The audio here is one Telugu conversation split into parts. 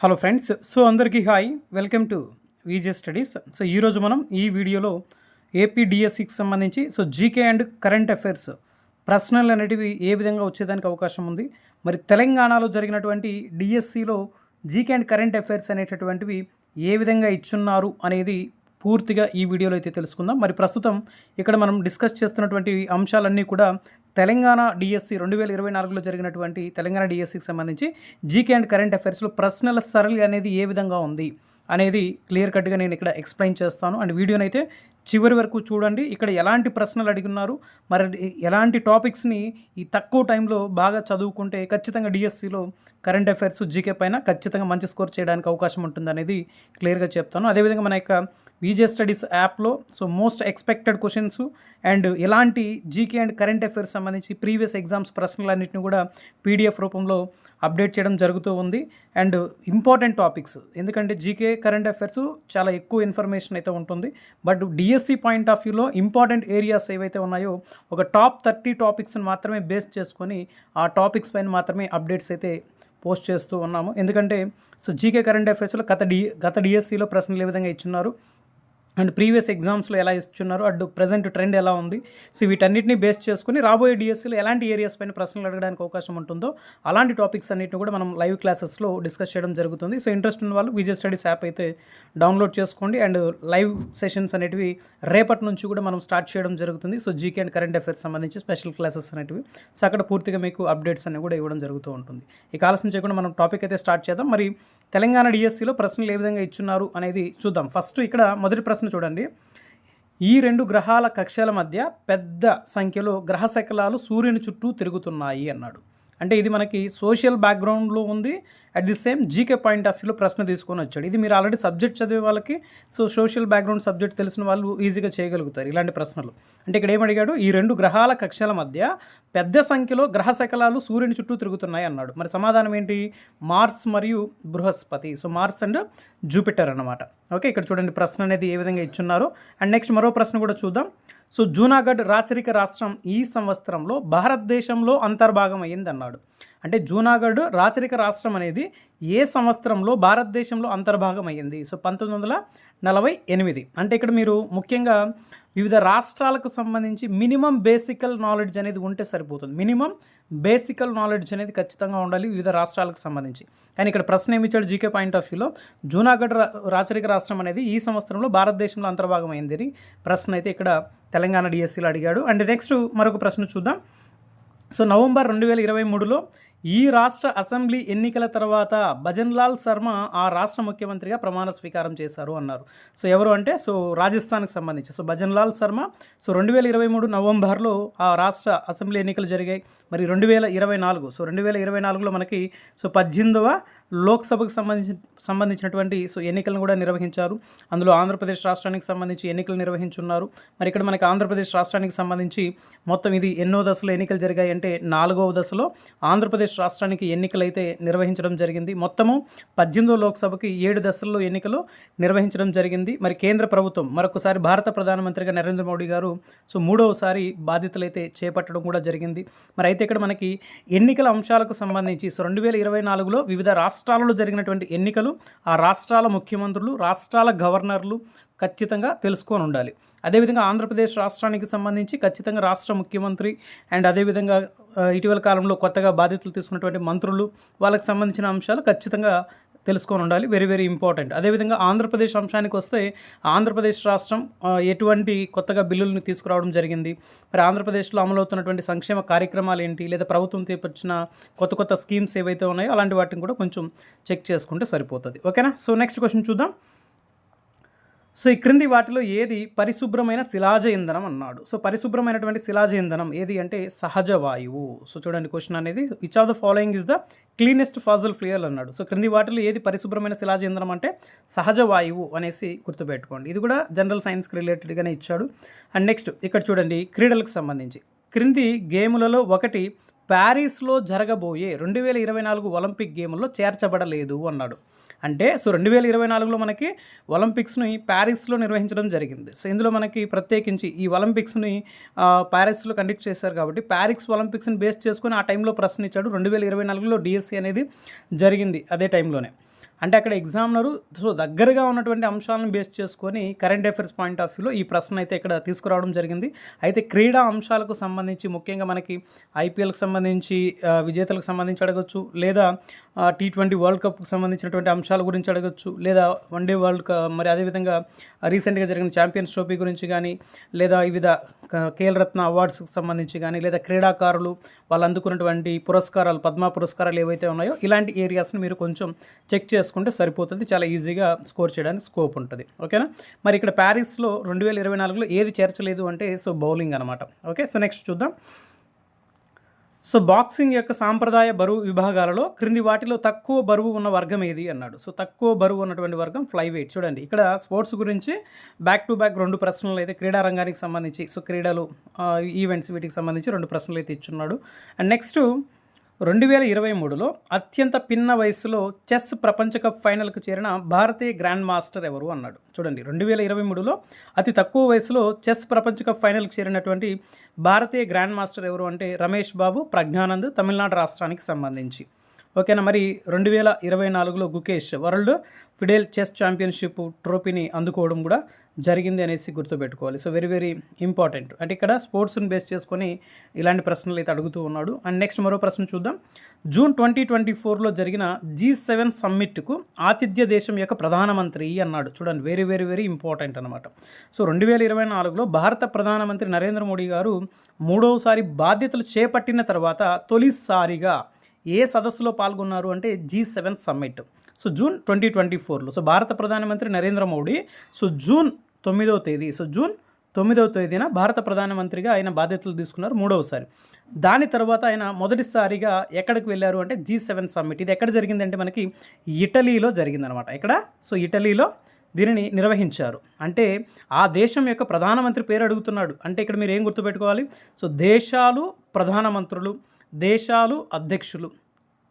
హలో ఫ్రెండ్స్ సో అందరికీ hi welcome to VJ studies. So ఈరోజు మనం ఈ వీడియోలో ఏపీడిఎస్సికి సంబంధించి so GK and current affairs ప్రశ్నలు అనేటివి ఏ విధంగా వచ్చేదానికి అవకాశం ఉంది. మరి తెలంగాణలో జరిగినటువంటి డిఎస్సిలో జీకే అండ్ కరెంట్ అఫైర్స్ అనేటటువంటివి ఏ విధంగా ఇచ్చున్నారు అనేది పూర్తిగా ఈ వీడియోలో అయితే తెలుసుకుందాం. మరి ప్రస్తుతం ఇక్కడ మనం డిస్కస్ చేస్తున్నటువంటి అంశాలన్నీ కూడా తెలంగాణ డిఎస్సి రెండు వేల ఇరవై నాలుగులో జరిగినటువంటి తెలంగాణ డిఎస్సికి సంబంధించి జీకే అండ్ కరెంట్ అఫైర్స్లో ప్రశ్నల సరళి అనేది ఏ విధంగా ఉంది అనేది క్లియర్ కట్గా నేను ఇక్కడ ఎక్స్ప్లెయిన్ చేస్తాను. అండ్ వీడియోనైతే అయితే చివరి వరకు చూడండి. ఇక్కడ ఎలాంటి ప్రశ్నలు అడిగినారు? మరి ఎలాంటి టాపిక్స్ని ఈ తక్కువ టైంలో బాగా చదువుకుంటే ఖచ్చితంగా డిఎస్సిలో కరెంట్ అఫైర్స్ జీకే పైన ఖచ్చితంగా మంచి స్కోర్ చేయడానికి అవకాశం ఉంటుంది అనేది క్లియర్గా చెప్తాను. అదేవిధంగా మన యొక్క విజే స్టడీస్ యాప్లో so most expected questions and ఎలాంటి జీకే అండ్ కరెంట్ అఫైర్స్ సంబంధించి ప్రీవియస్ ఎగ్జామ్స్ ప్రశ్నలన్నింటిని కూడా పీడిఎఫ్ రూపంలో అప్డేట్ చేయడం జరుగుతూ ఉంది. అండ్ ఇంపార్టెంట్ టాపిక్స్ ఎందుకంటే జీకే కరెంట్ అఫైర్స్ చాలా ఎక్కువ ఇన్ఫర్మేషన్ అయితే ఉంటుంది. But DS DSC point of వ్యూలో ఇంపార్టెంట్ ఏరియాస్ ఏవైతే ఉన్నాయో ఒక టాప్ థర్టీ టాపిక్స్ని మాత్రమే బేస్ చేసుకొని ఆ టాపిక్స్ పైన మాత్రమే అప్డేట్స్ అయితే పోస్ట్ చేస్తూ ఉన్నాము. ఎందుకంటే సో జీకే కరెంట్ అఫైర్స్లో గత డి గత డిఎస్సిలో ప్రశ్నలు ఏ విధంగా ఇచ్చున్నారు అండ్ ప్రీవియస్ ఎగ్జామ్స్లో ఎలా ఇస్తున్నారు అటు ప్రజెంట్ ట్రెండ్ ఎలా ఉంది? సో వీటన్నిటిని బేస్ చేసుకుని రాబోయే డిఎస్సీలో ఎలాంటి ఏరియాస్ పైన ప్రశ్నలు అడగడానికి అవకాశం ఉంటుందో అలాంటి టాపిక్స్ అన్నిటిని కూడా మనం లైవ్ క్లాసెస్లో డిస్కస్ చేయడం జరుగుతుంది. సో ఇంట్రెస్ట్ ఉన్న వాళ్ళు విజయ్ స్టడీస్ యాప్ అయితే డౌన్లోడ్ చేసుకోండి. అండ్ లైవ్ సెషన్స్ అనేటివి రేపటి నుంచి కూడా మనం స్టార్ట్ చేయడం జరుగుతుంది. So GK and current affairs సంబంధించి స్పెషల్ క్లాసెస్ అనేటివి. సో అక్కడ పూర్తిగా మీకు అప్డేట్స్ అనేవి కూడా ఇవ్వడం జరుగుతూ ఉంటుంది. ఈ కాలసం చేయకుండా మనం టాపిక్ అయితే స్టార్ట్ చేద్దాం. మరి తెలంగాణ డిఎస్సిలో ప్రశ్నలు ఏ విధంగా ఇచ్చున్నారు అనేది చూద్దాం. ఫస్ట్ ఇక్కడ మొదటి ప్రశ్న చూడండి. ఈ రెండు గ్రహాల కక్షల మధ్య పెద్ద సంఖ్యలో గ్రహ శకలాలు సూర్యుని చుట్టూ తిరుగుతున్నాయి అన్నాడు. అంటే ఇది మనకి సోషల్ బ్యాక్గ్రౌండ్లో ఉంది. At the same GK point of వ్యూలో ప్రశ్న తీసుకొని వచ్చాడు. ఇది మీరు ఆల్రెడీ సబ్జెక్ట్ చదివే వాళ్ళకి సో సోషల్ బ్యాక్గ్రౌండ్ సబ్జెక్ట్ తెలిసిన వాళ్ళు ఈజీగా చేయగలుగుతారు ఇలాంటి ప్రశ్నలు. అంటే ఇక్కడ ఏమడిగాడు? ఈ రెండు గ్రహాల కక్షల మధ్య పెద్ద సంఖ్యలో గ్రహ శకలాలు సూర్యుని చుట్టూ తిరుగుతున్నాయి అన్నాడు. మరి సమాధానం ఏంటి? మార్స్ మరియు బృహస్పతి. సో మార్స్ అండ్ జూపిటర్ అన్నమాట. ఓకే ఇక్కడ చూడండి ప్రశ్న అనేది ఏ విధంగా ఇచ్చున్నారో. అండ్ నెక్స్ట్ మరో ప్రశ్న కూడా చూద్దాం. సో జూనాగఢ్ రాచరిక రాష్ట్రం ఈ సంవత్సరంలో భారతదేశంలో అంతర్భాగం అయింది అన్నాడు అంటే జూనాగఢ్ రాచరిక రాష్ట్రం అనేది ఏ సంవత్సరంలో భారతదేశంలో అంతర్భాగం అయ్యింది? సో పంతొమ్మిది వందల నలభై ఎనిమిది. అంటే ఇక్కడ మీరు ముఖ్యంగా వివిధ రాష్ట్రాలకు సంబంధించి మినిమం బేసికల్ నాలెడ్జ్ అనేది ఉంటే సరిపోతుంది. మినిమం బేసికల్ నాలెడ్జ్ అనేది ఖచ్చితంగా ఉండాలి వివిధ రాష్ట్రాలకు సంబంధించి. కానీ ఇక్కడ ప్రశ్న ఏమిచ్చాడు జీకే పాయింట్ ఆఫ్ వ్యూలో జూనాగఢ్ రాచరిక రాష్ట్రం అనేది ఈ సంవత్సరంలో భారతదేశంలో అంతర్భాగం అయింది ప్రశ్న అయితే ఇక్కడ తెలంగాణ డిఎస్సీలో అడిగాడు. అండ్ నెక్స్ట్ మరొక ప్రశ్న చూద్దాం. సో నవంబర్ రెండు వేల ఇరవై మూడులో ఈ రాష్ట్ర అసెంబ్లీ ఎన్నికల తర్వాత భజన్లాల్ శర్మ ఆ రాష్ట్ర ముఖ్యమంత్రిగా ప్రమాణ స్వీకారం చేశారు అన్నారు. సో ఎవరు అంటే? సో రాజస్థాన్కి సంబంధించి. సో భజన్లాల్ శర్మ సో రెండు వేల ఇరవై మూడు నవంబర్లో ఆ రాష్ట్ర అసెంబ్లీ ఎన్నికలు జరిగాయి. మరి రెండు వేల ఇరవై నాలుగు సో రెండు వేల ఇరవై నాలుగులో మనకి సో పద్దెనిమిదవ లోక్సభకు సంబంధించి సంబంధించినటువంటి సో ఎన్నికలను కూడా నిర్వహించారు. అందులో ఆంధ్రప్రదేశ్ రాష్ట్రానికి సంబంధించి ఎన్నికలు నిర్వహించున్నారు. మరి ఇక్కడ మనకి ఆంధ్రప్రదేశ్ రాష్ట్రానికి సంబంధించి మొత్తం ఇది ఎన్నో దశలో ఎన్నికలు జరిగాయి అంటే నాలుగవ దశలో ఆంధ్రప్రదేశ్ రాష్ట్రానికి ఎన్నికలు అయితే నిర్వహించడం జరిగింది. మొత్తము పద్దెనిమిదో లోక్సభకి ఏడు దశల్లో ఎన్నికలు నిర్వహించడం జరిగింది. మరి కేంద్ర ప్రభుత్వం మరొకసారి భారత ప్రధానమంత్రిగా నరేంద్ర మోడీ గారు సో మూడవసారి బాధ్యతలు అయితే చేపట్టడం కూడా జరిగింది. మరి అయితే ఇక్కడ మనకి ఎన్నికల అంశాలకు సంబంధించి సో రెండు వేల ఇరవై నాలుగులో వివిధ రాష్ట్ర రాష్ట్రాలలో జరిగినటువంటి ఎన్నికలు ఆ రాష్ట్రాల ముఖ్యమంత్రులు రాష్ట్రాల గవర్నర్లు ఖచ్చితంగా తెలుసుకొని ఉండాలి. అదేవిధంగా ఆంధ్రప్రదేశ్ రాష్ట్రానికి సంబంధించి ఖచ్చితంగా రాష్ట్ర ముఖ్యమంత్రి అండ్ అదేవిధంగా ఇటీవల కాలంలో కొత్తగా బాధ్యతలు తీసుకున్నటువంటి మంత్రులు వాళ్ళకి సంబంధించిన అంశాలు ఖచ్చితంగా తెలుసుకొని ఉండాలి. వెరీ వెరీ ఇంపార్టెంట్ అదేవిధంగా ఆంధ్రప్రదేశ్ అంశానికి వస్తే ఆంధ్రప్రదేశ్ రాష్ట్రం ఎటువంటి కొత్తగా బిల్లులను తీసుకురావడం జరిగింది. మరి ఆంధ్రప్రదేశ్లో అమలవుతున్నటువంటి సంక్షేమ కార్యక్రమాలు ఏంటి? లేదా ప్రభుత్వం చేపట్టిన కొత్త కొత్త స్కీమ్స్ ఏవైతే ఉన్నాయో అలాంటి వాటిని కూడా కొంచెం చెక్ చేసుకుంటే సరిపోతుంది. ఓకేనా? సో నెక్స్ట్ క్వశ్చన్ చూద్దాం. సో ఈ క్రింది వాటిలో ఏది పరిశుభ్రమైన శిలాజ ఇంధనం అన్నాడు. సో పరిశుభ్రమైనటువంటి శిలాజ ఇంధనం ఏది అంటే సహజ వాయువు. సో చూడండి క్వశ్చన్ అనేది which of the following is the cleanest fossil fuel అన్నాడు. సో క్రింది వాటిలో ఏది పరిశుభ్రమైన శిలాజ ఇంధనం అంటే సహజ వాయువు అనేసి గుర్తుపెట్టుకోండి. ఇది కూడా జనరల్ సైన్స్కి రిలేటెడ్గానే ఇచ్చాడు. అండ్ నెక్స్ట్ ఇక్కడ చూడండి క్రీడలకు సంబంధించి. క్రింది గేములలో ఒకటి ప్యారిస్లో జరగబోయే రెండు వేల ఇరవై నాలుగు ఒలింపిక్ గేముల్లో చేర్చబడలేదు అన్నాడు. అంటే సో రెండు వేల ఇరవై నాలుగులో మనకి ఒలింపిక్స్ని ప్యారిస్లో నిర్వహించడం జరిగింది. సో ఇందులో మనకి ప్రత్యేకించి ఈ ఒలింపిక్స్ని ప్యారిస్లో కండక్ట్ చేశారు కాబట్టి ప్యారిస్ ఒలింపిక్స్ని బేస్ చేసుకొని ఆ టైంలో ప్రశ్న ఇచ్చాడు రెండు వేల ఇరవై నాలుగులో డిఎస్సి అనేది జరిగింది అదే టైంలోనే. అంటే అక్కడ ఎగ్జామినరు సో దగ్గరగా ఉన్నటువంటి అంశాలను బేస్ చేసుకొని కరెంట్ అఫైర్స్ పాయింట్ ఆఫ్ వ్యూలో ఈ ప్రశ్న అయితే ఇక్కడ తీసుకురావడం జరిగింది. అయితే క్రీడా అంశాలకు సంబంధించి ముఖ్యంగా మనకి ఐపీఎల్కి సంబంధించి విజేతలకు సంబంధించి అడగచ్చు లేదా టీ ట్వంటీ వరల్డ్ కప్కి సంబంధించినటువంటి అంశాల గురించి అడగచ్చు. లేదా వన్ డే వరల్డ్ కప్ మరి అదేవిధంగా రీసెంట్గా జరిగిన ఛాంపియన్స్ ట్రోఫీ గురించి కానీ లేదా వివిధ కేల్ రత్న అవార్డ్స్కి సంబంధించి కానీ లేదా క్రీడాకారులు వాళ్ళు అందుకున్నటువంటి పురస్కారాలు పద్మ పురస్కారాలు ఏవైతే ఉన్నాయో ఇలాంటి ఏరియాస్ని మీరు కొంచెం చెక్ చేసుకుంటే సరిపోతుంది. చాలా ఈజీగా స్కోర్ చేయడానికి స్కోప్ ఉంటుంది. ఓకేనా? మరి ఇక్కడ ప్యారిస్లో రెండు వేల ఇరవై నాలుగులో ఏది చేర్చలేదు అంటే సో బౌలింగ్ అనమాట ఓకే? సో నెక్స్ట్ చూద్దాం. సో బాక్సింగ్ యొక్క సాంప్రదాయ బరువు విభాగాలలో క్రింది వాటిలో తక్కువ బరువు ఉన్న వర్గం ఏది అన్నాడు. సో తక్కువ బరువు ఉన్నటువంటి వర్గం ఫ్లై వెయిట్ చూడండి ఇక్కడ స్పోర్ట్స్ గురించి బ్యాక్ టు బ్యాక్ రెండు ప్రశ్నలు అయితే క్రీడా రంగానికి సంబంధించి సో క్రీడలు ఈవెంట్స్ వీటికి సంబంధించి రెండు ప్రశ్నలు అయితే ఇచ్చున్నాడు. అండ్ నెక్స్ట్ రెండు వేల ఇరవై మూడులో అత్యంత పిన్న వయసులో చెస్ ప్రపంచ కప్ ఫైనల్కు చేరిన భారతీయ గ్రాండ్ మాస్టర్ ఎవరు అన్నాడు. చూడండి రెండు వేల ఇరవై మూడులో అతి తక్కువ వయసులో చెస్ ప్రపంచ కప్ ఫైనల్కి చేరినటువంటి భారతీయ గ్రాండ్ మాస్టర్ ఎవరు అంటే రమేష్ బాబు ప్రజ్ఞానంద్ తమిళనాడు రాష్ట్రానికి సంబంధించి. ఓకేనా మరి రెండు వేల ఇరవై నాలుగులో Gukesh world FIDE chess championship ట్రోఫీని అందుకోవడం కూడా జరిగింది అనేసి గుర్తుపెట్టుకోవాలి. So very very important. అంటే ఇక్కడ స్పోర్ట్స్ని బేస్ చేసుకొని ఇలాంటి ప్రశ్నలు అయితే అడుగుతూ ఉన్నాడు. అండ్ నెక్స్ట్ మరో ప్రశ్న చూద్దాం. జూన్ ట్వంటీ ట్వంటీ ఫోర్లో జరిగిన జీ సెవెన్ సమ్మిట్కు ఆతిథ్య దేశం యొక్క ప్రధానమంత్రి అన్నాడు. చూడండి వెరీ వెరీ వెరీ ఇంపార్టెంట్ అనమాట సో రెండు వేల ఇరవై నాలుగులో భారత ప్రధానమంత్రి నరేంద్ర మోడీ గారు మూడవసారి బాధ్యతలు చేపట్టిన తర్వాత తొలిసారిగా ఏ సదస్సులో పాల్గొన్నారు అంటే G seven summit. So June twenty twenty ఫోర్లో. సో భారత ప్రధానమంత్రి నరేంద్ర మోడీ సో జూన్ తొమ్మిదవ తేదీ సో జూన్ తొమ్మిదవ తేదీన భారత ప్రధానమంత్రిగా ఆయన బాధ్యతలు తీసుకున్నారు మూడవసారి. దాని తర్వాత ఆయన మొదటిసారిగా ఎక్కడికి వెళ్ళారు అంటే జీ సెవెన్ సమ్మిట్. ఇది ఎక్కడ జరిగిందంటే మనకి ఇటలీలో జరిగిందనమాట. ఎక్కడ? సో ఇటలీలో దీనిని నిర్వహించారు. అంటే ఆ దేశం యొక్క ప్రధానమంత్రి పేరు అడుగుతున్నాడు. అంటే ఇక్కడ మీరు ఏం గుర్తుపెట్టుకోవాలి? సో దేశాలు ప్రధానమంత్రులు దేశాలు అధ్యక్షులు.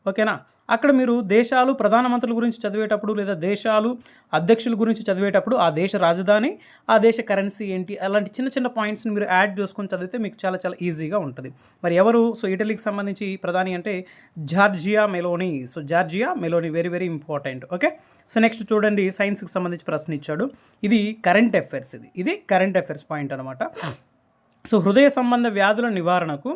ఓకేనా? అక్కడ మీరు దేశాలు ప్రధానమంత్రుల గురించి చదివేటప్పుడు లేదా దేశాలు అధ్యక్షుల గురించి చదివేటప్పుడు ఆ దేశ రాజధాని ఆ దేశ కరెన్సీ ఏంటి అలాంటి చిన్న చిన్న పాయింట్స్ని మీరు యాడ్ చేసుకొని చదివితే మీకు చాలా చాలా ఈజీగా ఉంటుంది. మరి ఎవరు? సో ఇటలీకి సంబంధించి ప్రధాని అంటే Giorgia Meloni so Giorgia Meloni very very important okay so next చూడండి సైన్స్కి సంబంధించి ప్రశ్న ఇచ్చాడు. ఇది కరెంట్ అఫైర్స్ ఇది. ఇది కరెంట్ అఫైర్స్ పాయింట్ అనమాట సో హృదయ సంబంధ వ్యాధుల నివారణకు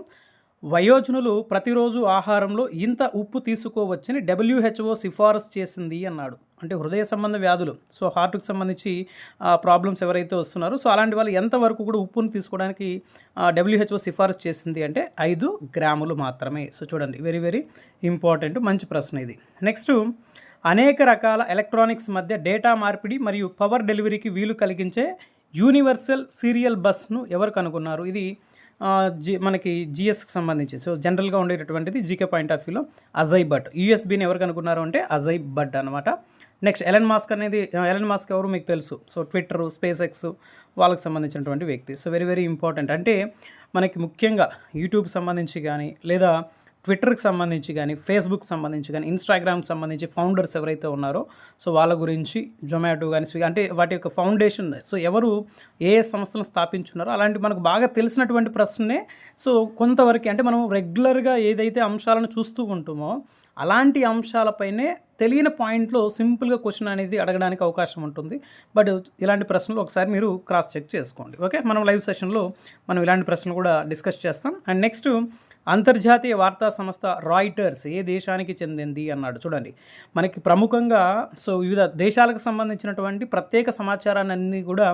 వయోజనులు ప్రతిరోజు ఆహారంలో ఇంత ఉప్పు తీసుకోవచ్చని డబ్ల్యూహెచ్ఓ సిఫారసు చేసింది అన్నాడు. అంటే హృదయ సంబంధ వ్యాధులు. సో హార్ట్కి సంబంధించి ప్రాబ్లమ్స్ ఎవరైతే వస్తున్నారో సో అలాంటి వాళ్ళు ఎంతవరకు కూడా ఉప్పును తీసుకోవడానికి డబ్ల్యూహెచ్ఓ సిఫారసు చేసింది అంటే ఐదు గ్రాములు మాత్రమే. సో చూడండి వెరీ వెరీ ఇంపార్టెంట్ మంచి ప్రశ్న ఇది. నెక్స్ట్ అనేక రకాల ఎలక్ట్రానిక్స్ మధ్య డేటా మార్పిడి మరియు పవర్ డెలివరీకి వీలు కలిగించే యూనివర్సల్ సీరియల్ బస్ను ఎవరు కనుగొన్నారు? ఇది జి మనకి జిఎస్కి సంబంధించి. సో జనరల్గా ఉండేటటువంటిది జీకే పాయింట్ ఆఫ్ వ్యూలో అజయ్ భట్ యూఎస్బీని ఎవరు కనుక్కున్నారు అంటే అజయ్ భట్ అనమాట నెక్స్ట్ ఎలన్ మాస్క్ అనేది ఎలన్ మాస్క్ ఎవరు మీకు తెలుసు? సో ట్విట్టర్ స్పేస్ ఎక్స్ వాళ్ళకి సంబంధించినటువంటి వ్యక్తి. సో వెరీ వెరీ ఇంపార్టెంట్ అంటే మనకి ముఖ్యంగా యూట్యూబ్ సంబంధించి కానీ లేదా ట్విట్టర్కి సంబంధించి కానీ ఫేస్బుక్ సంబంధించి కానీ ఇన్స్టాగ్రామ్కి సంబంధించి ఫౌండర్స్ ఎవరైతే ఉన్నారో సో వాళ్ళ గురించి జొమాటో కానీ స్విగ్గీ అంటే వాటి యొక్క ఫౌండేషన్ సో ఎవరు ఏ సంస్థలను స్థాపించున్నారో అలాంటి మనకు బాగా తెలిసినటువంటి ప్రశ్నే. సో కొంతవరకు అంటే మనం రెగ్యులర్గా ఏదైతే అంశాలను చూస్తూ ఉంటామో అలాంటి అంశాలపైనే తెలియని పాయింట్లో సింపుల్గా క్వశ్చన్ అనేది అడగడానికి అవకాశం ఉంటుంది. బట్ ఇలాంటి ప్రశ్నలు ఒకసారి మీరు క్రాస్ చెక్ చేసుకోండి. ఓకే? మనం లైవ్ సెషన్లో మనం ఇలాంటి ప్రశ్నలు కూడా డిస్కస్ చేస్తాం. అండ్ నెక్స్ట్ అంతర్జాతీయ వార్తా సంస్థ రాయిటర్స్ ఏ దేశానికి చెందింది అన్నాడు. చూడండి మనకి ప్రముఖంగా సో వివిధ దేశాలకు సంబంధించినటువంటి ప్రత్యేక సమాచారాన్ని అన్నీ కూడా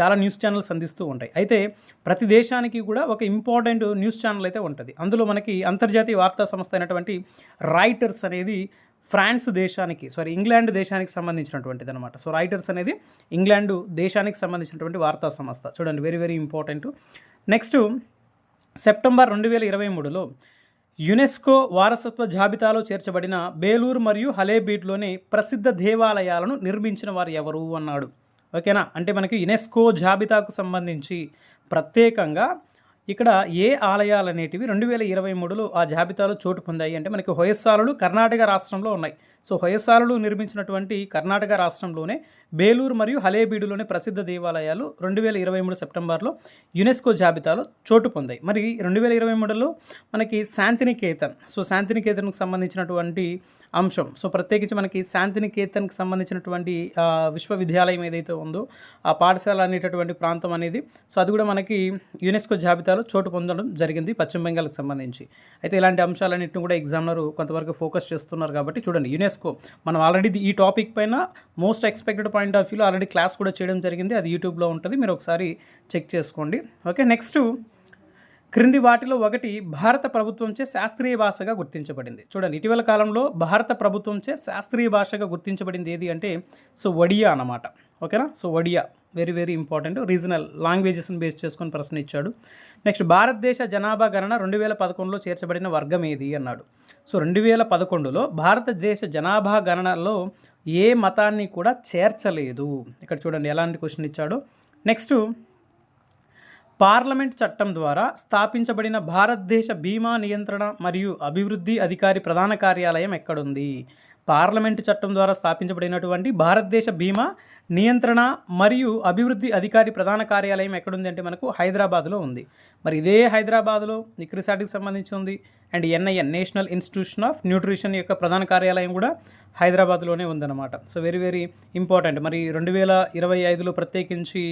చాలా న్యూస్ ఛానల్స్ అందిస్తూ ఉంటాయి. అయితే ప్రతి దేశానికి కూడా ఒక ఇంపార్టెంట్ న్యూస్ ఛానల్ అయితే ఉంటుంది. అందులో మనకి అంతర్జాతీయ వార్తా సంస్థ అయినటువంటి రాయిటర్స్ అనేది ఫ్రాన్స్ దేశానికి సారీ ఇంగ్లాండ్ దేశానికి సంబంధించినటువంటిది అనమాట సో రైటర్స్ అనేది ఇంగ్లాండ్ దేశానికి సంబంధించినటువంటి వార్తా సంస్థ. చూడండి very very important. Next September రెండు వేల ఇరవై మూడులో యునెస్కో వారసత్వ జాబితాలో చేర్చబడిన బేలూరు మరియు హలేబీడ్లోని ప్రసిద్ధ దేవాలయాలను నిర్మించిన వారు ఎవరు అన్నాడు. ఓకేనా? అంటే మనకి యునెస్కో జాబితాకు సంబంధించి ప్రత్యేకంగా ఇక్కడ ఏ ఆలయాలు అనేటివి రెండు వేల ఇరవై మూడులో ఆ జాబితాలో చోటు పొందాయి అంటే మనకి హొయస్సాలలు కర్ణాటక రాష్ట్రంలో ఉన్నాయి. సో హొయసాలలు నిర్మించినటువంటి కర్ణాటక రాష్ట్రంలోనే బేలూరు మరియు హలేబీడులోని ప్రసిద్ధ దేవాలయాలు రెండు వేల ఇరవై మూడు సెప్టెంబర్లో యునెస్కో జాబితాలో చోటు పొందాయి. మరి రెండు వేల ఇరవై మూడులో మనకి శాంతినికేతన్ సో శాంతినికేతన్కు సంబంధించినటువంటి అంశం సో ప్రత్యేకించి మనకి శాంతినికేతన్కి సంబంధించినటువంటి విశ్వవిద్యాలయం ఏదైతే ఉందో ఆ పాఠశాల అనేటటువంటి ప్రాంతం అనేది సో అది కూడా మనకి యునెస్కో జాబితాలో చోటు పొందడం జరిగింది పశ్చిమ బెంగాల్కి సంబంధించి. అయితే ఇలాంటి అంశాలన్నింటిని కూడా ఎగ్జామ్లర్ కొంతవరకు ఫోకస్ చేస్తున్నారు కాబట్టి చూడండి యునెస్కో మనం ఆల్రెడీ ఈ టాపిక్ పైన మోస్ట్ ఎక్స్పెక్టెడ్ పాయింట్ ఆఫ్ వ్యూలో ఆల్రెడీ క్లాస్ కూడా చేయడం జరిగింది. అది యూట్యూబ్లో ఉంటుంది. మీరు ఒకసారి చెక్ చేసుకోండి. ఓకే నెక్స్ట్ క్రింది వాటిలో ఒకటి భారత ప్రభుత్వంచే శాస్త్రీయ భాషగా గుర్తించబడింది. చూడండి ఇటీవల కాలంలో భారత ప్రభుత్వంచే శాస్త్రీయ భాషగా గుర్తించబడింది ఏది అంటే సో ఒడియా అన్నమాట. ఓకేనా? So Odia very very important regional లాంగ్వేజెస్ని base చేసుకొని ప్రశ్న ఇచ్చాడు. నెక్స్ట్ భారతదేశ జనాభా గణన రెండు వేల పదకొండులో చేర్చబడిన వర్గం ఏది? అన్నాడు. సో రెండు వేల పదకొండులో భారతదేశ జనాభా గణనలో ఏ మతాన్ని కూడా చేర్చలేదు. ఇక్కడ చూడండి ఎలాంటి క్వశ్చన్ ఇచ్చాడో. నెక్స్ట్ పార్లమెంట్ చట్టం ద్వారా స్థాపించబడిన భారతదేశ బీమా నియంత్రణ మరియు అభివృద్ధి అధికారి ప్రధాన కార్యాలయం ఎక్కడుంది? పార్లమెంటు చట్టం ద్వారా స్థాపించబడినటువంటి భారతదేశ బీమా నియంత్రణ మరియు అభివృద్ధి అధికారి ప్రధాన కార్యాలయం ఎక్కడుంది అంటే మనకు హైదరాబాద్లో ఉంది. మరి ఇదే హైదరాబాద్లో నిక్రిసాటికి సంబంధించి ఉంది. And NIN national institution of nutrition యొక్క ప్రధాన కార్యాలయం కూడా హైదరాబాద్లోనే ఉందన్నమాట. So very very important. మరి రెండు వేల ఇరవై ఐదులో ప్రత్యేకించి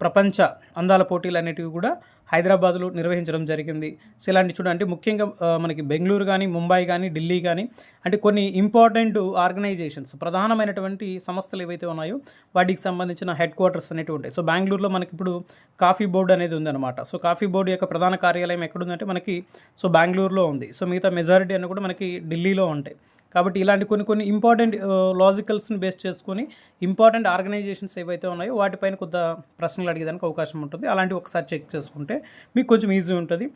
ప్రపంచ అందాల పోటీలు అనేటివి కూడా హైదరాబాద్లో నిర్వహించడం జరిగింది. సో ఇలాంటి చూడండి ముఖ్యంగా మనకి బెంగళూరు కానీ ముంబై కానీ ఢిల్లీ కానీ అంటే కొన్ని ఇంపార్టెంట్ ఆర్గనైజేషన్స్ ప్రధానమైనటువంటి సంస్థలు ఏవైతే ఉన్నాయో వాటికి సంబంధించిన హెడ్ క్వార్టర్స్ అనేవి ఉంటాయి. సో బెంగళూరులో మనకి ఇప్పుడు కాఫీ బోర్డు అనేది ఉందన్నమాట. సో కాఫీ బోర్డు యొక్క ప్రధాన కార్యాలయం ఎక్కడుందంటే మనకి సో బెంగళూరులో ఉంది. సో మిగతా మెజారిటీ అని కూడా మనకి ఢిల్లీలో ఉంటాయి. కాబట్టి ఇలాంటి కొన్ని కొన్ని ఇంపార్టెంట్ లాజికల్స్ని బేస్ చేసుకొని ఇంపార్టెంట్ ఆర్గనైజేషన్స్ ఏవైతే ఉన్నాయో వాటిపైన కొంత ప్రశ్నలు అడిగేదానికి అవకాశం ఉంటుంది. అలాంటివి ఒకసారి చెక్ చేసుకుంటే మీకు కొంచెం ఈజీ ఉంటుంది.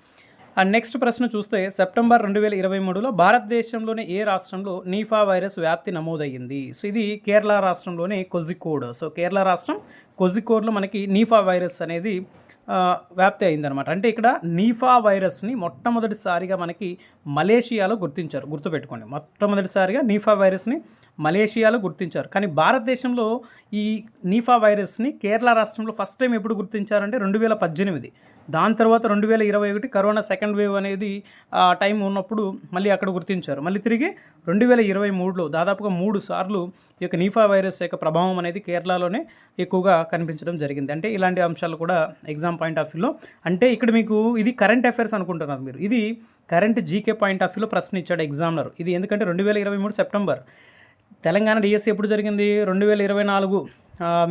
అండ్ నెక్స్ట్ ప్రశ్న చూస్తే సెప్టెంబర్ రెండు వేల ఇరవై మూడులో భారతదేశంలోని ఏ రాష్ట్రంలో నీఫా వైరస్ వ్యాప్తి నమోదయ్యింది? సో ఇది కేరళ రాష్ట్రంలోని కొజికోడ్ సో కేరళ రాష్ట్రం కొజికోడ్లో మనకి నీఫా వైరస్ అనేది వ్యాప్తి అయిందనమాట అంటే ఇక్కడ నీఫా వైరస్ని మొట్టమొదటిసారిగా మనకి మలేషియాలో గుర్తించారు. గుర్తుపెట్టుకోండి. మొట్టమొదటిసారిగా నీఫా వైరస్ని మలేషియాలో గుర్తించారు. కానీ భారతదేశంలో ఈ నీఫా వైరస్ని కేరళ రాష్ట్రంలో ఫస్ట్ టైం ఎప్పుడు గుర్తించారంటే రెండు వేల పద్దెనిమిది. దాని తర్వాత రెండు వేల ఇరవై ఒకటి కరోనా సెకండ్ వేవ్ అనేది ఆ టైం ఉన్నప్పుడు మళ్ళీ అక్కడ గుర్తించారు. మళ్ళీ తిరిగి రెండు వేల ఇరవై మూడులో దాదాపుగా మూడు సార్లు ఈ యొక్క నీఫా వైరస్ యొక్క ప్రభావం అనేది కేరళలోనే ఎక్కువగా కనిపించడం జరిగింది. అంటే ఇలాంటి అంశాలు కూడా ఎగ్జామ్ పాయింట్ ఆఫ్ వ్యూలో. అంటే ఇక్కడ మీకు ఇది కరెంట్ అఫైర్స్ అనుకుంటున్నారు మీరు. ఇది కరెంట్ జీకే పాయింట్ ఆఫ్ వ్యూలో ప్రశ్న ఇచ్చాడు ఎగ్జామ్నర్ ఇది ఎందుకంటే రెండు వేల ఇరవై మూడు సెప్టెంబర్. తెలంగాణ డిఎస్సి ఎప్పుడు జరిగింది? రెండు వేల ఇరవై నాలుగు.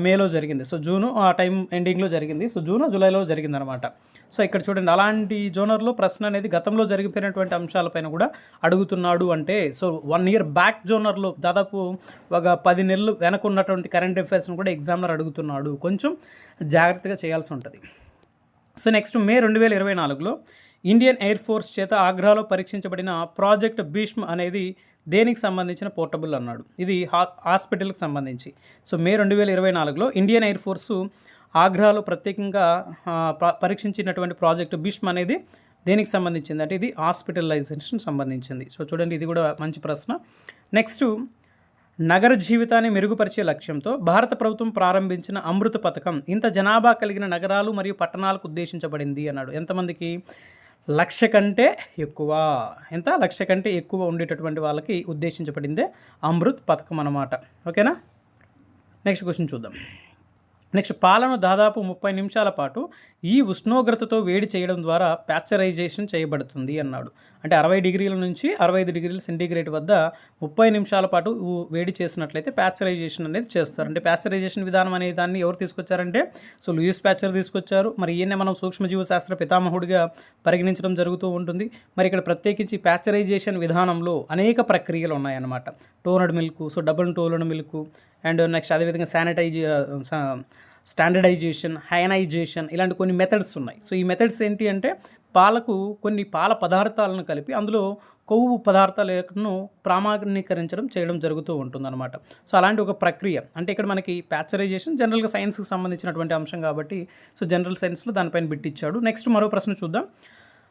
మేలో జరిగింది. సో జూను ఆ టైం ఎండింగ్లో జరిగింది. సో జూను జూలైలో జరిగింది అనమాట సో ఇక్కడ చూడండి అలాంటి జోనర్లో ప్రశ్న అనేది గతంలో జరిగిపోయినటువంటి అంశాలపైన కూడా అడుగుతున్నాడు అంటే సో వన్ ఇయర్ బ్యాక్ జోనర్లో దాదాపు ఒక పది నెలలు వెనక ఉన్నటువంటి కరెంట్ అఫైర్స్ని కూడా ఎగ్జామ్లర్ అడుగుతున్నాడు. కొంచెం జాగ్రత్తగా చేయాల్సి ఉంటుంది. సో నెక్స్ట్ మే రెండు వేల ఇరవై నాలుగులో ఇండియన్ ఎయిర్ ఫోర్స్ చేత ఆగ్రాలో పరీక్షించబడిన ప్రాజెక్ట్ భీష్మ్ అనేది దేనికి సంబంధించిన పోర్టబుల్ అన్నాడు. ఇది హా హాస్పిటల్కి సంబంధించి. సో మే రెండు వేల ఇరవై నాలుగులో ఇండియన్ ఎయిర్ ఫోర్సు ఆగ్రాలో ప్రత్యేకంగా పరీక్షించినటువంటి ప్రాజెక్ట్ భీష్మ్ అనేది దేనికి సంబంధించింది? అంటే ఇది హాస్పిటలైజేషన్ సంబంధించింది. సో చూడండి ఇది కూడా మంచి ప్రశ్న. నెక్స్ట్ నగర జీవితాన్ని మెరుగుపరిచే లక్ష్యంతో భారత ప్రభుత్వం ప్రారంభించిన అమృత పథకం ఇంత జనాభా కలిగిన నగరాలు మరియు పట్టణాలకు ఉద్దేశించబడింది అన్నాడు. ఎంతమందికి? లక్ష కంటే ఎక్కువ. ఎంత? లక్ష కంటే ఎక్కువ ఉండేటటువంటి వాళ్ళకి ఉద్దేశించబడిందే అమృత్ పథకం అన్నమాట. ఓకేనా? నెక్స్ట్ క్వశ్చన్ చూద్దాం. నెక్స్ట్ పాలను దాదాపు ముప్పై నిమిషాల పాటు ఈ ఉష్ణోగ్రతతో వేడి చేయడం ద్వారా ప్యాస్చరైజేషన్ చేయబడుతుంది అన్నాడు. అంటే అరవై డిగ్రీల నుంచి అరవై ఐదు డిగ్రీల సెంటీగ్రేడ్ వద్ద ముప్పై నిమిషాల పాటు వేడి చేసినట్లయితే ప్యాస్చరైజేషన్ అనేది చేస్తారు. అంటే ప్యాస్చరైజేషన్ విధానం అనే దాన్ని ఎవరు తీసుకొచ్చారంటే సో లూయిస్ ప్యాచర్ తీసుకొచ్చారు. మరి ఈయనే మనం సూక్ష్మజీవ శాస్త్ర పితామహుడిగా పరిగణించడం జరుగుతూ ఉంటుంది. మరి ఇక్కడ ప్రత్యేకించి ప్యాస్చరైజేషన్ విధానంలో అనేక ప్రక్రియలు ఉన్నాయన్నమాట. Toned milk so double toned milk and next అదేవిధంగా శానిటైజ్ స్టాండర్డైజేషన్ హైనైజేషన్ ఇలాంటి కొన్ని మెథడ్స్ ఉన్నాయి. సో ఈ మెథడ్స్ ఏంటి అంటే పాలకు కొన్ని పాల పదార్థాలను కలిపి అందులో కొవ్వు పదార్థాలను ప్రామాణీకరించడం చేయడం జరుగుతూ ఉంటుందన్నమాట. సో అలాంటి ఒక ప్రక్రియ అంటే ఇక్కడ మనకి ప్యాచరైజేషన్ జనరల్గా సైన్స్కి సంబంధించినటువంటి అంశం కాబట్టి సో జనరల్ సైన్స్లో దానిపైన బిట్టిచ్చాడు నెక్స్ట్ మరో ప్రశ్న చూద్దాం.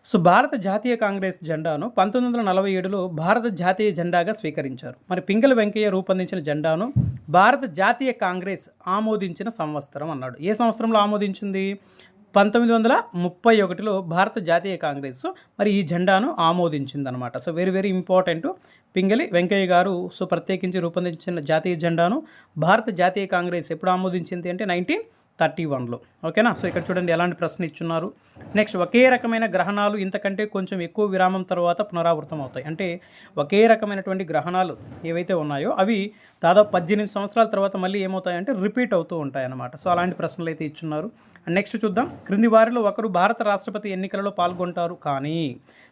సో భారత జాతీయ కాంగ్రెస్ జెండాను పంతొమ్మిది వందల నలభై ఏడులో భారత జాతీయ జెండాగా స్వీకరించారు. మరి పింగళ వెంకయ్య రూపొందించిన జెండాను భారత జాతీయ కాంగ్రెస్ ఆమోదించిన సంవత్సరం అన్నాడు. ఏ సంవత్సరంలో ఆమోదించింది? పంతొమ్మిది వందల ముప్పై ఒకటిలో భారత జాతీయ కాంగ్రెస్ మరి ఈ జెండాను ఆమోదించింది అనమాట so very very important Pingali Venkayya garu so ప్రత్యేకించి రూపొందించిన జాతీయ జెండాను భారత జాతీయ కాంగ్రెస్ ఎప్పుడు ఆమోదించింది అంటే నైన్టీన్ థర్టీ వన్లో. ఓకేనా? సో ఇక్కడ చూడండి ఎలాంటి ప్రశ్న ఇచ్చున్నారు. నెక్స్ట్ ఒకే రకమైన గ్రహణాలు ఇంతకంటే కొంచెం ఎక్కువ విరామం తర్వాత పునరావృతం అవుతాయి. అంటే ఒకే రకమైనటువంటి గ్రహణాలు ఏవైతే ఉన్నాయో అవి దాదాపు పద్దెనిమిది సంవత్సరాల తర్వాత మళ్ళీ ఏమవుతాయంటే రిపీట్ అవుతూ ఉంటాయి అన్నమాట సో అలాంటి ప్రశ్నలు అయితే ఇచ్చున్నారు. నెక్స్ట్ చూద్దాం. క్రింది వారిలో ఒకరు భారత రాష్ట్రపతి ఎన్నికలలో పాల్గొంటారు కానీ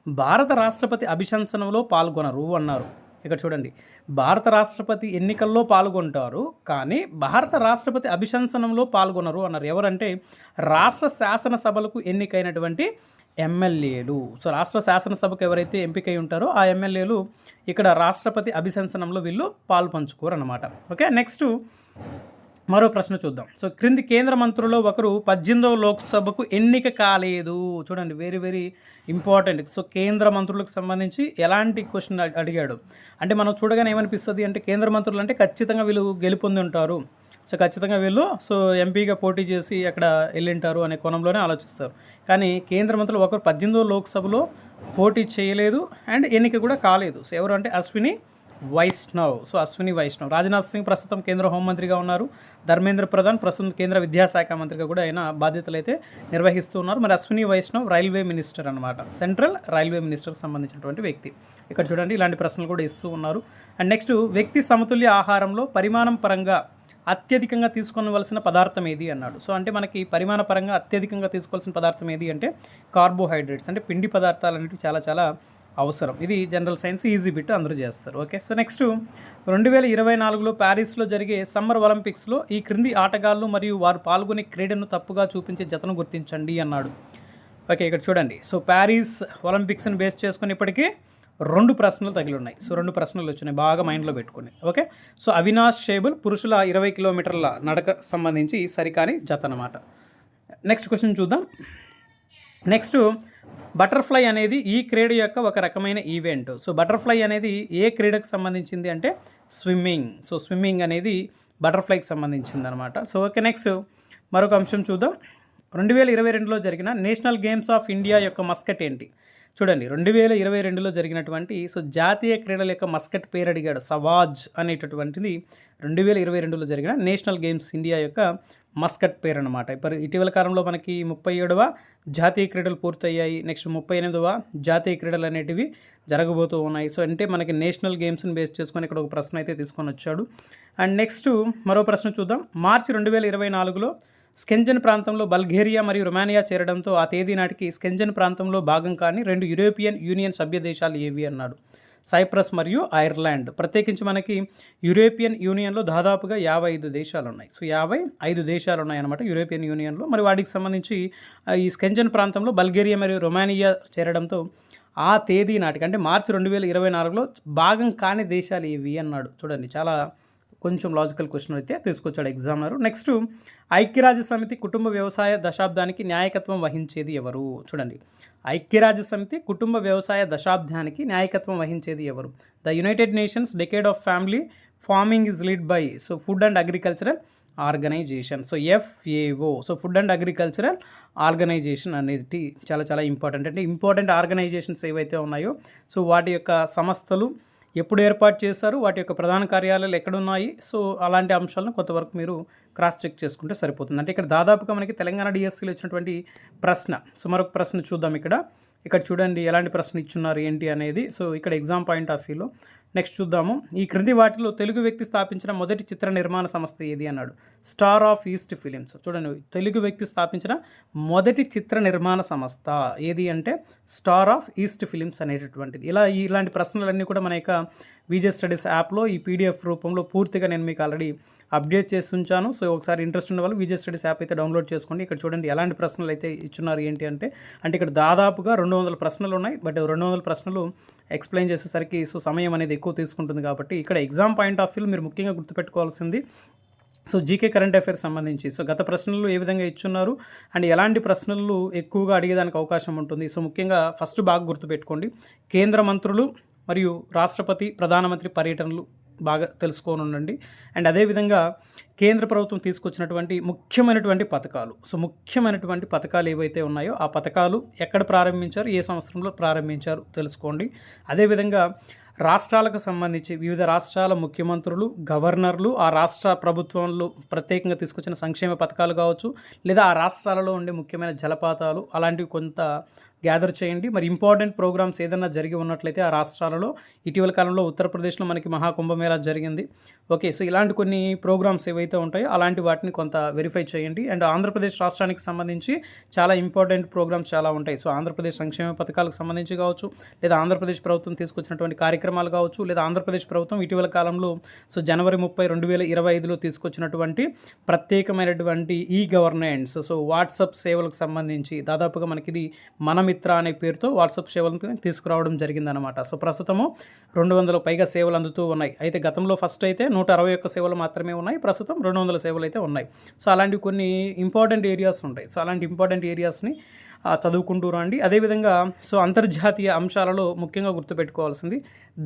భారత రాష్ట్రపతి అభిశంసనంలో పాల్గొనరు అన్నారు. ఇక్కడ చూడండి. భారత రాష్ట్రపతి ఎన్నికల్లో పాల్గొంటారు కానీ భారత రాష్ట్రపతి అభిశంసనంలో పాల్గొనరు అన్నారు. ఎవరంటే రాష్ట్ర శాసనసభలకు ఎన్నికైనటువంటి ఎమ్మెల్యేలు. సో రాష్ట్ర శాసనసభకు ఎవరైతే ఎంపికై ఉంటారో ఆ ఎమ్మెల్యేలు ఇక్కడ రాష్ట్రపతి అభిశంసనంలో వీళ్ళు పాల్పంచుకోరు అనమాట ఓకే నెక్స్ట్ మరో ప్రశ్న చూద్దాం. సో క్రింది కేంద్ర మంత్రుల్లో ఒకరు పద్దెనిమిదవ లోక్సభకు ఎన్నిక కాలేదు. చూడండి వెరీ వెరీ ఇంపార్టెంట్ సో కేంద్ర మంత్రులకు సంబంధించి ఎలాంటి క్వశ్చన్ అడిగాడు? అంటే మనం చూడగానే ఏమనిపిస్తుంది అంటే కేంద్ర మంత్రులు అంటే ఖచ్చితంగా వీళ్ళు గెలుపొంది ఉంటారు. సో ఖచ్చితంగా వీళ్ళు సో ఎంపీగా పోటీ చేసి అక్కడ వెళ్ళింటారు అనే కోణంలోనే ఆలోచిస్తారు. కానీ కేంద్ర మంత్రులు ఒకరు పద్దెనిమిదవ లోక్సభలో పోటీ చేయలేదు అండ్ ఎన్నిక కూడా కాలేదు. సో ఎవరు అంటే అశ్విని వైష్ణవ్ సో అశ్విని వైష్ణవ్. రాజ్నాథ్ సింగ్ ప్రస్తుతం కేంద్ర హోంమంత్రిగా ఉన్నారు. ధర్మేంద్ర ప్రధాన్ ప్రస్తుతం కేంద్ర విద్యాశాఖ మంత్రిగా కూడా ఆయన బాధ్యతలు అయితే నిర్వహిస్తూ ఉన్నారు మరి అశ్విని వైష్ణవ్ రైల్వే మినిస్టర్ అనమాట సెంట్రల్ రైల్వే మినిస్టర్కి సంబంధించినటువంటి వ్యక్తి. ఇక్కడ చూడండి ఇలాంటి ప్రశ్నలు కూడా ఇస్తూ ఉన్నారు. అండ్ నెక్స్ట్ వ్యక్తి సమతుల్య ఆహారంలో పరిమాణం పరంగా అత్యధికంగా తీసుకోవలసిన పదార్థం ఏది అన్నాడు. సో అంటే మనకి పరిమాణ పరంగా అత్యధికంగా తీసుకోవాల్సిన పదార్థం ఏది అంటే కార్బోహైడ్రేట్స్. అంటే పిండి పదార్థాలు అనేవి చాలా చాలా అవసరం. ఇది జనరల్ సైన్స్ ఈజీ బిట్ అందరూ చేస్తారు. ఓకే సో నెక్స్ట్ రెండు వేల ఇరవై నాలుగులో ప్యారిస్లో జరిగే సమ్మర్ ఒలింపిక్స్లో ఈ క్రింది ఆటగాళ్ళు మరియు వారు పాల్గొనే క్రీడను తప్పుగా చూపించే జతను గుర్తించండి అన్నాడు. ఓకే ఇక్కడ చూడండి. సో ప్యారిస్ ఒలింపిక్స్ని బేస్ చేసుకుని ఇప్పటికీ రెండు ప్రశ్నలు తగిలి ఉన్నాయి సో రెండు ప్రశ్నలు వచ్చినాయి. బాగా మైండ్లో పెట్టుకుని ఓకే సో అవినాష్ షేబుల్ పురుషుల ఇరవై కిలోమీటర్ల నడక సంబంధించి సరికాని జత అన్నమాట. నెక్స్ట్ క్వశ్చన్ చూద్దాం. నెక్స్ట్ బటర్ఫ్లై అనేది ఈ క్రీడ యొక్క ఒక రకమైన ఈవెంట్. సో బటర్ఫ్లై అనేది ఏ క్రీడకు సంబంధించింది అంటే స్విమ్మింగ్. సో స్విమ్మింగ్ అనేది బటర్ఫ్లైకి సంబంధించింది అనమాట సో ఓకే నెక్స్ట్ మరొక అంశం చూద్దాం. రెండు వేల ఇరవై రెండులో జరిగిన నేషనల్ గేమ్స్ ఆఫ్ ఇండియా యొక్క మస్కట్ ఏంటి? చూడండి రెండు వేల ఇరవై రెండులో జరిగినటువంటి సో జాతీయ క్రీడల యొక్క మస్కట్ పేరు అడిగాడు సవాజ్ అనేటటువంటిది. రెండు వేల ఇరవై రెండులో జరిగిన నేషనల్ గేమ్స్ ఇండియా యొక్క మస్కట్ పేరు అనమాట ఇప్పుడు ఇటీవల కాలంలో మనకి ముప్పై ఏడవ జాతీయ క్రీడలు పూర్తయ్యాయి. నెక్స్ట్ ముప్పై ఎనిమిదవ జాతీయ క్రీడలు అనేటివి జరగబోతూ ఉన్నాయి. సో అంటే మనకి నేషనల్ గేమ్స్ని బేస్ చేసుకొని ఇక్కడ ఒక ప్రశ్న అయితే తీసుకొని వచ్చాడు. అండ్ నెక్స్ట్ మరో ప్రశ్న చూద్దాం. మార్చి రెండు వేల ఇరవై నాలుగులో స్కెంజన్ ప్రాంతంలో బల్గేరియా మరియు రొమానియా చేరడంతో ఆ తేదీ నాటికి స్కెంజన్ ప్రాంతంలో భాగం కాని రెండు యూరోపియన్ యూనియన్ సభ్య దేశాలు ఏవి అన్నాడు. సైప్రస్ మరియు ఐర్లాండ్. ప్రత్యేకించి మనకి యూరోపియన్ యూనియన్లో దాదాపుగా యాభై ఐదు దేశాలు ఉన్నాయి సో యాభై ఐదు దేశాలు ఉన్నాయన్నమాట యూరోపియన్ యూనియన్లో. మరి వాటికి సంబంధించి ఈ స్కెంజన్ ప్రాంతంలో బల్గేరియా మరియు రొమానియా చేరడంతో ఆ తేదీ నాటికి అంటే మార్చి రెండు వేల ఇరవై నాలుగులో భాగం కాని దేశాలు ఇవి అన్నాడు. చూడండి చాలా కొంచెం లాజికల్ క్వశ్చన్ అయితే తీసుకొచ్చాడు ఎగ్జామినర్ నెక్స్ట్ ఐక్యరాజ్య సమితి కుటుంబ వ్యవసాయ దశాబ్దానికి న్యాయకత్వం వహించేది ఎవరు? చూడండి. ఐక్యరాజ్య సమితి కుటుంబ వ్యవసాయ దశాబ్దానికి న్యాయకత్వం వహించేది ఎవరు? The United Nations decade of family farming is lead by so food and agricultural organisation so FAO so food and agricultural organisation అనేది చాలా చాలా ఇంపార్టెంట్ అంటే ఇంపార్టెంట్ ఆర్గనైజేషన్స్ ఏవైతే ఉన్నాయో సో వాటి యొక్క సంస్థలు ఎప్పుడు ఏర్పాటు చేశారు వాటి యొక్క ప్రధాన కార్యాలయాలు ఎక్కడున్నాయి సో అలాంటి అంశాలను కొంతవరకు మీరు క్రాస్ చెక్ చేసుకుంటే సరిపోతుంది. అంటే ఇక్కడ దాదాపుగా మనకి తెలంగాణ డిఎస్సీలో ఇచ్చినటువంటి ప్రశ్న సుమారు ప్రశ్న చూద్దాం ఇక్కడ. ఇక్కడ చూడండి ఎలాంటి ప్రశ్న ఇచ్చున్నారు ఏంటి అనేది. సో ఇక్కడ ఎగ్జామ్ పాయింట్ ఆఫ్ వ్యూలో నెక్స్ట్ చూద్దాము. ఈ క్రింది వాటిలో తెలుగు వ్యక్తి స్థాపించిన మొదటి చిత్ర నిర్మాణ సంస్థ ఏది అన్నాడు? Star of east films. చూడండి తెలుగు వ్యక్తి స్థాపించిన మొదటి చిత్ర నిర్మాణ సంస్థ ఏది అంటే స్టార్ ఆఫ్ ఈస్ట్ ఫిలిమ్స్ అనేటటువంటిది. ఇలా ఇలాంటి ప్రశ్నలన్నీ కూడా మన యొక్క విజే స్టడీస్ యాప్లో ఈ పీడిఎఫ్ రూపంలో పూర్తిగా నేను మీకు ఆల్రెడీ అప్డేట్ చేసి ఉంచాను. సో ఒకసారి ఇంట్రెస్ట్ ఉన్న వాళ్ళు విజయ్ స్టడీస్ యాప్ అయితే డౌన్లోడ్ చేసుకోండి. ఇక్కడ చూడండి ఎలాంటి ప్రశ్నలు అయితే ఇచ్చున్నారు ఏంటి అంటే అంటే ఇక్కడ దాదాపుగా రెండు వందల ప్రశ్నలు ఉన్నాయి. బట్ రెండు వందల ప్రశ్నలు ఎక్స్ప్లెయిన్ చేసేసరికి సో సమయం అనేది ఎక్కువ తీసుకుంటుంది కాబట్టి ఇక్కడ ఎగ్జామ్ పాయింట్ ఆఫ్ వ్యూ మీరు ముఖ్యంగా గుర్తుపెట్టుకోవాల్సింది సో జీకే కరెంట్ అఫైర్స్ సంబంధించి. సో గత ప్రశ్నలు ఏ విధంగా ఇచ్చున్నారు అండ్ ఎలాంటి ప్రశ్నలు ఎక్కువగా అడిగేదానికి అవకాశం ఉంటుంది. సో ముఖ్యంగా ఫస్ట్ బాగా గుర్తుపెట్టుకోండి. కేంద్ర మంత్రులు మరియు రాష్ట్రపతి ప్రధానమంత్రి పర్యటనలు బాగా తెలుసుకోనుండండి. అండ్ అదేవిధంగా కేంద్ర ప్రభుత్వం తీసుకొచ్చినటువంటి ముఖ్యమైనటువంటి పథకాలు. సో ముఖ్యమైనటువంటి పథకాలు ఏవైతే ఉన్నాయో ఆ పథకాలు ఎక్కడ ప్రారంభించారు ఏ సంవత్సరంలో ప్రారంభించారు తెలుసుకోండి. అదేవిధంగా రాష్ట్రాలకు సంబంధించి వివిధ రాష్ట్రాల ముఖ్యమంత్రులు గవర్నర్లు ఆ రాష్ట్ర ప్రభుత్వంలో ప్రత్యేకంగా తీసుకొచ్చిన సంక్షేమ పథకాలు కావచ్చు లేదా ఆ రాష్ట్రాలలో ఉండే ముఖ్యమైన జలపాతాలు అలాంటివి కొంత గ్యాదర్ చేయండి. మరి ఇంపార్టెంట్ ప్రోగ్రామ్స్ ఏదైనా జరిగి ఉన్నట్లయితే ఆ రాష్ట్రాలలో ఇటీవల కాలంలో ఉత్తరప్రదేశ్లో మనకి మహాకుంభమేళా జరిగింది. ఓకే సో ఇలాంటి కొన్ని ప్రోగ్రామ్స్ ఏవైతే ఉంటాయో అలాంటి వాటిని కొంత వెరిఫై చేయండి. అండ్ ఆంధ్రప్రదేశ్ రాష్ట్రానికి సంబంధించి చాలా ఇంపార్టెంట్ ప్రోగ్రామ్స్ చాలా ఉంటాయి. సో ఆంధ్రప్రదేశ్ సంక్షేమ పథకాలకు సంబంధించి కావచ్చు లేదా ఆంధ్రప్రదేశ్ ప్రభుత్వం తీసుకొచ్చినటువంటి కార్యక్రమాలు కావచ్చు లేదా ఆంధ్రప్రదేశ్ ప్రభుత్వం ఇటీవల కాలంలో సో జనవరి ముప్పై రెండు వేల ఇరవై ఐదులో తీసుకొచ్చినటువంటి ప్రత్యేకమైనటువంటి ఈ గవర్నెన్స్ సో వాట్సాప్ సేవలకు సంబంధించి దాదాపుగా మనకి ఇది మిత్ర అనే పేరుతో వాట్సాప్ సేవలను తీసుకురావడం జరిగిందనమాట సో ప్రస్తుతము రెండు వందల పైగా సేవలు అందుతూ ఉన్నాయి. అయితే గతంలో ఫస్ట్ అయితే నూట అరవై ఒక్క సేవలు మాత్రమే ఉన్నాయి. ప్రస్తుతం రెండు వందల సేవలు అయితే ఉన్నాయి. సో అలాంటి కొన్ని ఇంపార్టెంట్ ఏరియాస్ ఉంటాయి. సో అలాంటి ఇంపార్టెంట్ ఏరియాస్ని చదువుకుంటూ రండి. అదేవిధంగా సో అంతర్జాతీయ అంశాలలో ముఖ్యంగా గుర్తుపెట్టుకోవాల్సింది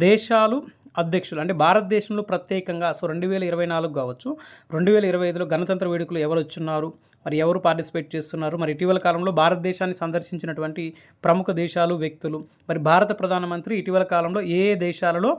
దేశాలు అధ్యక్షులు అంటే భారతదేశంలో ప్రత్యేకంగా సో రెండు వేల ఇరవై నాలుగు కావచ్చు. రెండు వేల ఇరవై ఐదులో గణతంత్ర వేడుకలు ఎవరు వచ్చున్నారు? మరి ఎవరు పార్టిసిపేట్ చేస్తున్నారు? మరి ఇటీవల కాలంలో భారతదేశాన్ని సందర్శించినటువంటి ప్రముఖ దేశాలు వ్యక్తులు. మరి భారత ప్రధానమంత్రి ఇటీవల కాలంలో ఏ ఏ దేశాలలో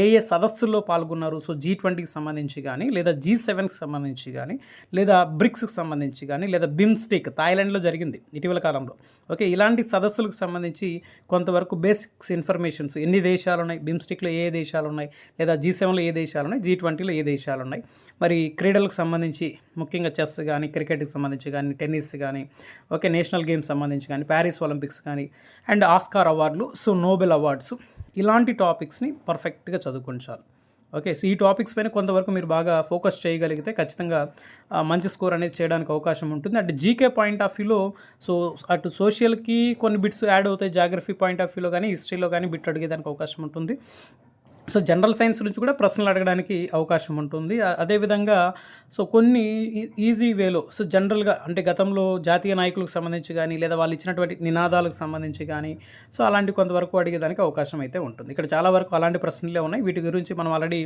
ఏ ఏ సదస్సుల్లో పాల్గొన్నారు? సో జీ ట్వంటీకి సంబంధించి కానీ లేదా జీ సెవెన్కి సంబంధించి కానీ లేదా బ్రిక్స్కి సంబంధించి కానీ లేదా బిమ్స్టిక్ థాయిలాండ్లో జరిగింది ఇటీవల కాలంలో. ఓకే ఇలాంటి సదస్సులకు సంబంధించి కొంతవరకు బేసిక్స్ ఇన్ఫర్మేషన్స్ ఎన్ని దేశాలు ఉన్నాయి బిమ్స్టిక్లో ఏ దేశాలు ఉన్నాయి లేదా జీ సెవెన్లో ఏ దేశాలు ఉన్నాయి జీ ట్వంటీలో ఏ దేశాలు ఉన్నాయి మరి క్రీడలకు సంబంధించి ముఖ్యంగా చెస్ కానీ క్రికెట్కి సంబంధించి కానీ టెన్నిస్ కానీ ఓకే నేషనల్ గేమ్స్ సంబంధించి కానీ ప్యారిస్ ఒలింపిక్స్ కానీ అండ్ ఆస్కార్ అవార్డులు సో నోబెల్ అవార్డ్స్. ఇలాంటి టాపిక్స్ని పర్ఫెక్ట్గా చదువుకుంటారు ఓకే సో ఈ టాపిక్స్ పైన కొంతవరకు మీరు బాగా ఫోకస్ చేయగలిగితే ఖచ్చితంగా మంచి స్కోర్ అనేది చేయడానికి అవకాశం ఉంటుంది. అటు జీకే పాయింట్ ఆఫ్ వ్యూలో సో అటు సోషల్కి కొన్ని బిట్స్ యాడ్ అవుతాయి జాగ్రఫీ పాయింట్ ఆఫ్ వ్యూలో కానీ హిస్టరీలో కానీ బిట్ అడిగేదానికి అవకాశం ఉంటుంది. సో జనరల్ సైన్స్ నుంచి కూడా ప్రశ్నలు అడగడానికి అవకాశం ఉంటుంది. అదేవిధంగా సో కొన్ని ఈజీ వేలో సో జనరల్గా అంటే గతంలో జాతీయ నాయకులకు సంబంధించి కానీ లేదా వాళ్ళు ఇచ్చినటువంటి నినాదాలకు సంబంధించి కానీ సో అలాంటి కొంతవరకు అడిగేదానికి అవకాశం అయితే ఉంటుంది. ఇక్కడ చాలా వరకు అలాంటి ప్రశ్నలే ఉన్నాయి. వీటి గురించి మనం ఆల్రెడీ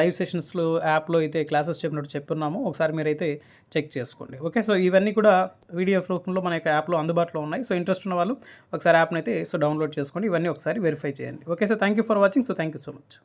లైవ్ సెషన్స్లో యాప్లో అయితే క్లాసెస్ చెప్పినట్టు చెప్పున్నాము. ఒకసారి మీరైతే చెక్ చేసుకోండి. ఓకే? సో ఇవన్నీ కూడా వీడియో రూపంలో మన యొక్క యాప్లో అందుబాటులో ఉన్నాయి. సో ఇంట్రెస్ట్ ఉన్న వాళ్ళు ఒకసారి యాప్ని అయితే సో డౌన్లోడ్ చేసుకోండి ఇవన్నీ ఒకసారి వెరిఫై చేయండి. Okay? So thank you for watching. So thank you so much. হচ্ছে